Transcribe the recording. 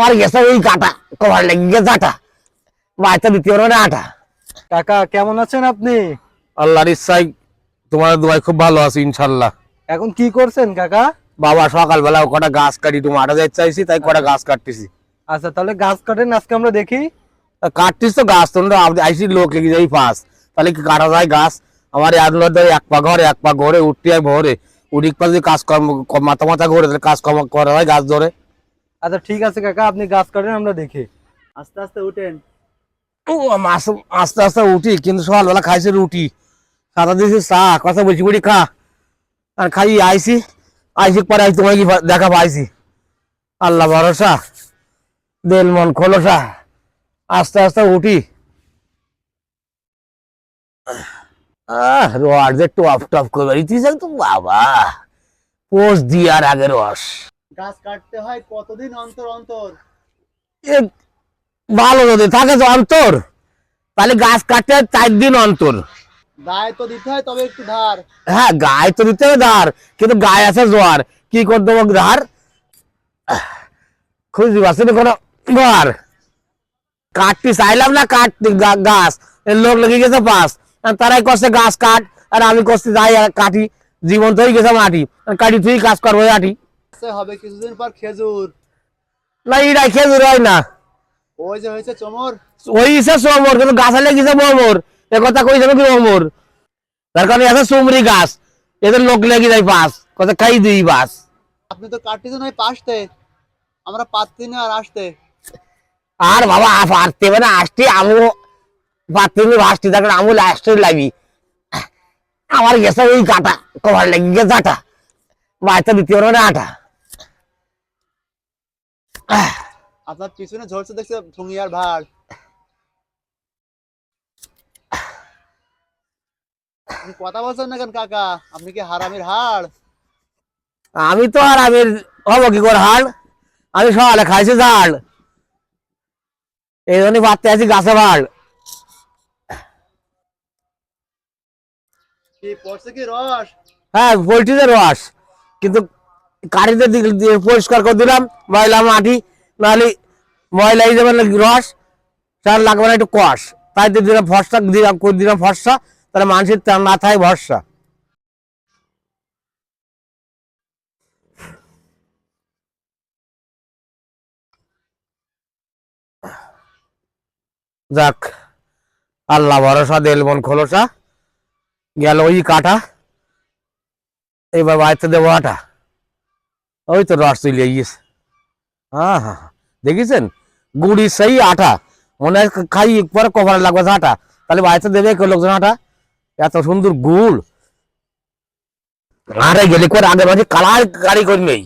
আমার গেছে ওই কাটা কভার লেগে গেছে আটা বাচ্চা দিতে পারবে না আটা। কাকা কেমন আছেন আপনি? আল্লাহর ইচ্ছায় তোমার দোয়াই খুব ভালো আছে ইনশাল্লাহ। এখন কি করছেন কাকা? বাবা সকালবেলা কটা গাছ কাটি তুমি আটা যাইতে চাইছি তাই কটা গাছ কাটতেছি। আচ্ছা তাহলে গাছ কাটেন আজকে আমরা দেখি। কাটতিস তো গাছ তোমরা আইসি লোক লেগে যাই পাস তাহলে কি কাটা যায় গাছ? আমার এক লোক এক পা ঘরে এক পা ঘরে উঠতে ভোরে। উঠিক পা যদি কাজ কর্ম মাথা মাথা ঘরে তাহলে কাজ কর্ম করা হয় গাছ ধরে। আচ্ছা ঠিক আছে কাকা আপনি গাছ কাটেন আমরা দেখি। আস্তে আস্তে উঠেন। ও, মাস আস্তে আস্তে উঠি কিন্তু সকালবেলা খাইছি রুটি। সাদা দিয়েছি চা কথা বলছি বুড়ি খা। আর খাই আইসি আইসি পরে আইসি তোমাকে কি দেখা পাইছি আল্লাহ ভরসা দেল মন খোলসা। আস্তে আস্তে উঠি। আহ রস যে টপ টপ করে বেরিয়েছে তো বাবা। পোষ দিয়ার আগে রস। গাছ কাটতে হয় কতদিন অন্তর অন্তর? ভালো যদি থাকে তো অন্তর। তাহলে গাছ কাটতে হয় চার দিন অন্তর। গায়ে তো দিতে হয় তবে একটু ধার। হ্যাঁ গায়ে তো দিতে হবে ধার কিন্তু গায়ে আছে জোয়ার। কি করে দেবো ধার? খুঁজি পাচ্ছি না কোনো ঘর কাটতে চাইলাম না কাটতে গাছ। লোক লেগে গেছে পাস। তারাই করছে গাছ কাট আর আমি করছি যাই কাটি। জীবন হয়ে গেছে মাটি। আর কাটি তুই কাজ করব আটি হবে কিছুদিন পর খেজুর। না ইটাই খেজুর হয় না। ওই যে হয়েছে চমর। ওই ইসে সোমর কিন্তু গাছে লেগেছে মোমর এ কথা কই যাবে কি মোমর তার কারণে আছে চুমরি গাছ। এদের লোক লেগে যায় পাস কথা খাই দিই বাস। আপনি তো কাটতেছেন ওই পাশতে। আমরা পাচ্ছি না আর আসতে। আর বাবা পারতে হবে না আসতে আমু পারতে আসতে তারপরে আমু লাস্টে লাগি। আমার গেছে ওই কাটা কভার লেগে গেছে আটা বাচ্চা দিতে পারবে না আটা। আপনার পিছনে ঝরছে দেখছে ভাড় আপনি কথা বলছেন না কেন কাকা? আপনি কি হারামির হাড়? আমি তো আর আমি হব কি করে হাল আমি সকালে খাইছি ঝাল। এই জন্যই পারতে আছি গাছে ভাড়। কি পড়ছে কি রস? হ্যাঁ পোলট্রিতে রস। কিন্তু কাঠিতে পরিষ্কার করে দিলাম, ময়লা মাটি, নাহলে ময়লা হয়ে যাবে রস, তার লাগবে না একটু কষ তাই দিলাম ফর্সা দিলাম, করে দিলাম ফর্সা তাহলে মানুষের মাথায় ভরসা যাক, আল্লাহ ভরসা, দেল মন খোলসা, গেল ওই কাটা, এবার বাড়িতে দেবো আটা। ওই তো রস চলে গিয়েছে হ্যাঁ হ্যাঁ হ্যাঁ। দেখেছেন গুড়ি সেই আটা। মনে হয় খাই পরে কভার লাগবে আটা। তাহলে বাড়িতে দেবে কেউ লোকজন আটা? এত সুন্দর গুড়। আরে গেলে করে আগে মাঝে কালার গাড়ি করি নেই?